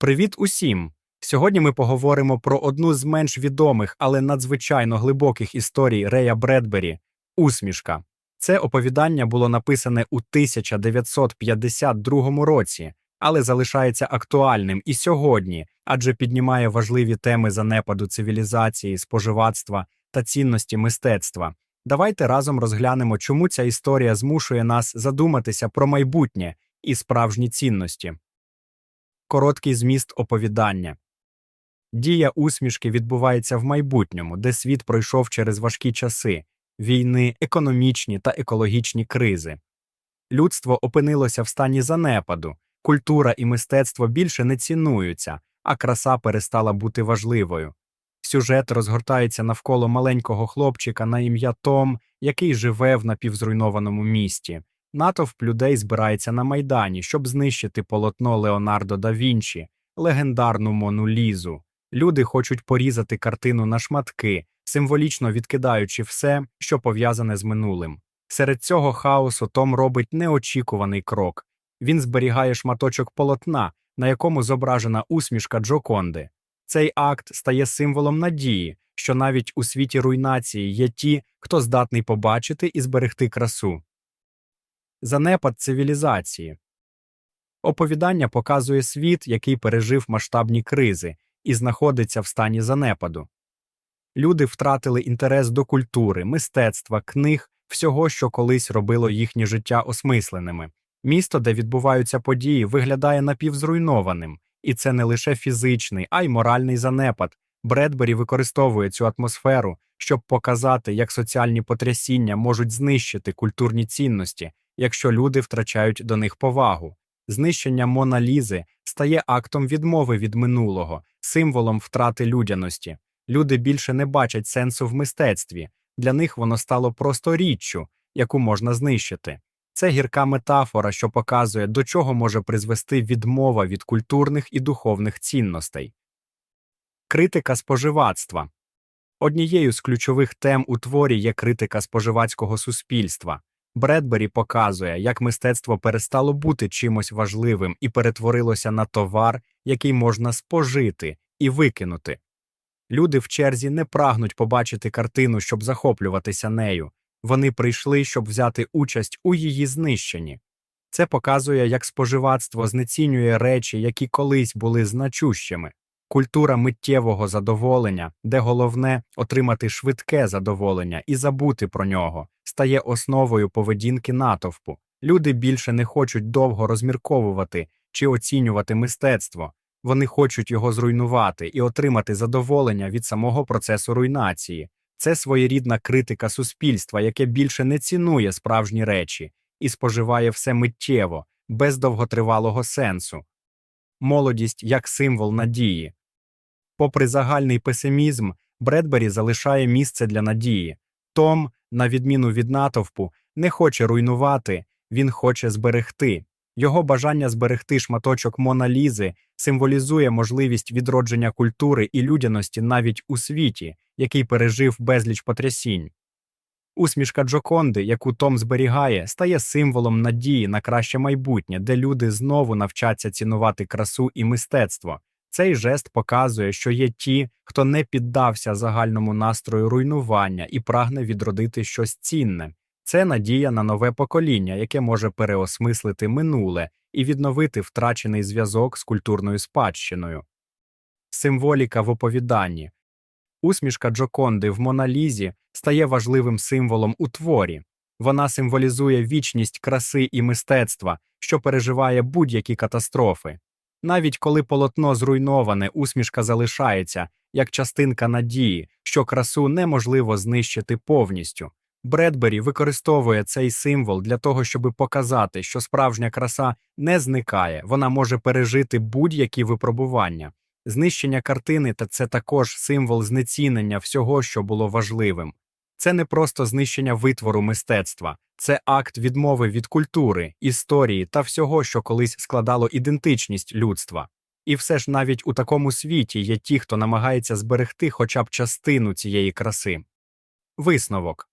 Привіт усім! Сьогодні ми поговоримо про одну з менш відомих, але надзвичайно глибоких історій Рея Бредбері Усмішка. Це оповідання було написане у 1952 році, але залишається актуальним і сьогодні, адже піднімає важливі теми занепаду цивілізації, споживацтва та цінності мистецтва. Давайте разом розглянемо, чому ця історія змушує нас задуматися про майбутнє і справжні цінності. Короткий зміст оповідання. Дія усмішки відбувається в майбутньому, де світ пройшов через важкі часи війни, економічні та екологічні кризи. Людство опинилося в стані занепаду, культура і мистецтво більше не цінуються, а краса перестала бути важливою. Сюжет розгортається навколо маленького хлопчика на ім'я Том, який живе в напівзруйнованому місті. Натовп людей збирається на майдані, щоб знищити полотно Леонардо да Вінчі, легендарну Мону Лізу. Люди хочуть порізати картину на шматки, символічно відкидаючи все, що пов'язане з минулим. Серед цього хаосу Том робить неочікуваний крок. Він зберігає шматочок полотна, на якому зображена усмішка Джоконди. Цей акт стає символом надії, що навіть у світі руйнації є ті, хто здатний побачити і зберегти красу. Занепад цивілізації. Оповідання показує світ, який пережив масштабні кризи і знаходиться в стані занепаду. Люди втратили інтерес до культури, мистецтва, книг, всього, що колись робило їхнє життя осмисленими. Місто, де відбуваються події, виглядає напівзруйнованим, і це не лише фізичний, а й моральний занепад. Бредбері використовує цю атмосферу, щоб показати, як соціальні потрясіння можуть знищити культурні цінності, якщо люди втрачають до них повагу. Знищення Мона Лізи стає актом відмови від минулого, символом втрати людяності. Люди більше не бачать сенсу в мистецтві, для них воно стало просто річчю, яку можна знищити. Це гірка метафора, що показує, до чого може призвести відмова від культурних і духовних цінностей. Критика споживацтва однією з ключових тем у творі є критика споживацького суспільства. Бредбері показує, як мистецтво перестало бути чимось важливим і перетворилося на товар, який можна спожити і викинути. Люди в черзі не прагнуть побачити картину, щоб захоплюватися нею. Вони прийшли, щоб взяти участь у її знищенні. Це показує, як споживацтво знецінює речі, які колись були значущими. Культура миттєвого задоволення, де головне отримати швидке задоволення і забути про нього, стає основою поведінки натовпу. Люди більше не хочуть довго розмірковувати чи оцінювати мистецтво, вони хочуть його зруйнувати і отримати задоволення від самого процесу руйнації. Це своєрідна критика суспільства, яке більше не цінує справжні речі і споживає все миттєво, без довготривалого сенсу. Молодість як символ надії. Попри загальний песимізм, Бредбері залишає місце для надії. Том, на відміну від натовпу, не хоче руйнувати, він хоче зберегти. Його бажання зберегти шматочок Мона Лізи символізує можливість відродження культури і людяності навіть у світі, який пережив безліч потрясінь. Усмішка Джоконди, яку Том зберігає, стає символом надії на краще майбутнє, де люди знову навчаться цінувати красу і мистецтво. Цей жест показує, що є ті, хто не піддався загальному настрою руйнування і прагне відродити щось цінне. Це надія на нове покоління, яке може переосмислити минуле і відновити втрачений зв'язок з культурною спадщиною. Символіка в оповіданні усмішка Джоконди в Моналізі стає важливим символом у творі. Вона символізує вічність краси і мистецтва, що переживає будь-які катастрофи. Навіть коли полотно зруйноване, усмішка залишається як частинка надії, що красу неможливо знищити повністю. Бредбері використовує цей символ для того, щоб показати, що справжня краса не зникає, вона може пережити будь-які випробування. Знищення картини та це також символ знецінення всього, що було важливим. Це не просто знищення витвору мистецтва, це акт відмови від культури, історії та всього, що колись складало ідентичність людства. І все ж навіть у такому світі є ті, хто намагається зберегти хоча б частину цієї краси. Висновок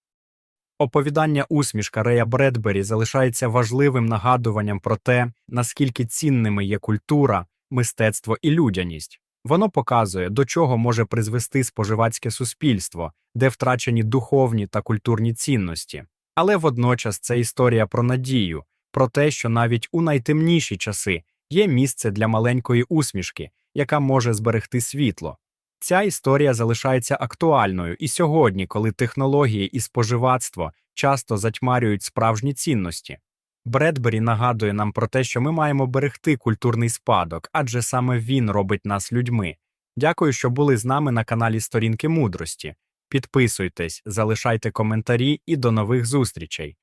Оповідання усмішка Рея Бредбері залишається важливим нагадуванням про те, наскільки цінними є культура, мистецтво і людяність. Воно показує, до чого може призвести споживацьке суспільство, де втрачені духовні та культурні цінності. Але водночас це історія про надію, про те, що навіть у найтемніші часи є місце для маленької усмішки, яка може зберегти світло. Ця історія залишається актуальною і сьогодні, коли технології і споживацтво часто затьмарюють справжні цінності. Бредбері нагадує нам про те, що ми маємо берегти культурний спадок, адже саме він робить нас людьми. Дякую, що були з нами на каналі Сторінки Мудрості. Підписуйтесь, залишайте коментарі і до нових зустрічей.